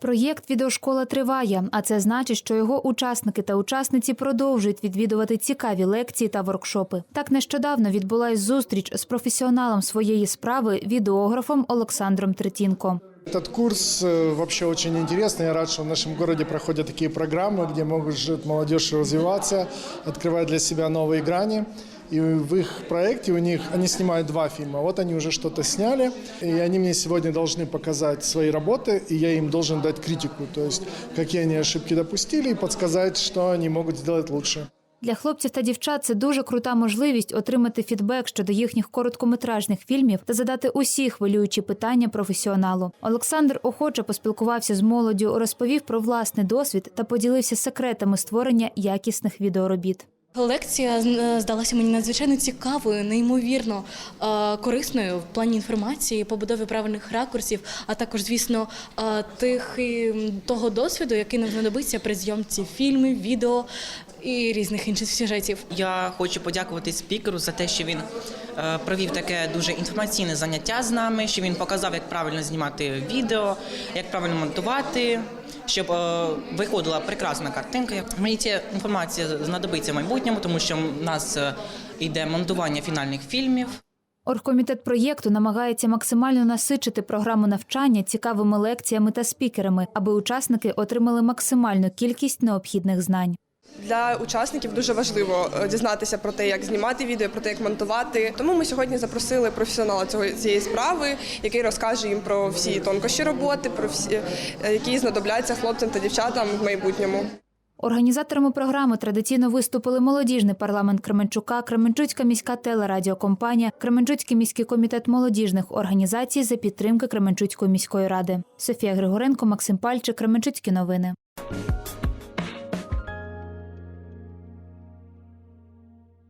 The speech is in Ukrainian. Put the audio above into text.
Проєкт Відеошкола триває, а це значить, що його учасники та учасниці продовжують відвідувати цікаві лекції та воркшопи. Так нещодавно відбулась зустріч з професіоналом своєї справи, відеографом Олександром Третінко. Этот курс э, вообще очень интересный. Я рад, что в нашем городе проходят такие программы, где может молодежь развиваться, открывать для себя новые грани. И в их проекте у них они снимают два фильма. Вот они уже что-то сняли, и они мне сегодня должны показать свои работы, и я им должен дать критику, то есть какие они ошибки допустили, и подсказать, что они могут сделать лучше. Для хлопців та дівчат це дуже крута можливість отримати фідбек щодо їхніх короткометражних фільмів та задати усі хвилюючі питання професіоналу. Олександр охоче поспілкувався з молоддю, розповів про власний досвід та поділився секретами створення якісних відеоробіт. Лекція е, здалася мені надзвичайно цікавою, неймовірно е, корисною в плані інформації, побудови правильних ракурсів, а також, звісно, е, тих того досвіду, який нам знадобиться при зйомці фільмів, відео і різних інших сюжетів. Я хочу подякувати спікеру за те, що він провів таке дуже інформаційне заняття з нами, що він показав, як правильно знімати відео, як правильно монтувати, щоб е, виходила прекрасна картинка. Мені ця інформація знадобиться в майбутньому, тому що в нас е, йде монтування фінальних фільмів. Оргкомітет проєкту намагається максимально насичити програму навчання цікавими лекціями та спікерами, аби учасники отримали максимальну кількість необхідних знань. Для учасників дуже важливо е, дізнатися про те, як знімати відео, про те, як монтувати. Тому ми сьогодні запросили професіонала цього цієї справи, який розкаже їм про всі тонкощі роботи, про всі е, які знадобляться хлопцям та дівчатам в майбутньому. Організаторами програми традиційно виступили молодіжний парламент Кременчука, Кременчуцька міська телерадіокомпанія, Кременчуцький міський комітет молодіжних організацій за підтримки Кременчуцької міської ради. Софія Григоренко, Максим Пальчик, Кременчуцькі новини.